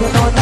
you know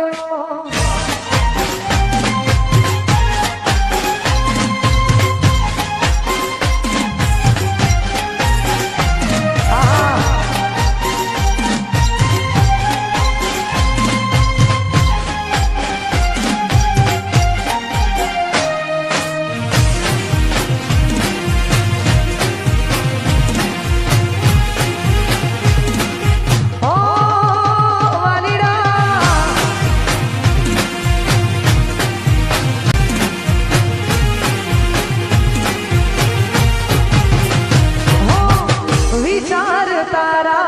આવ્યો তারা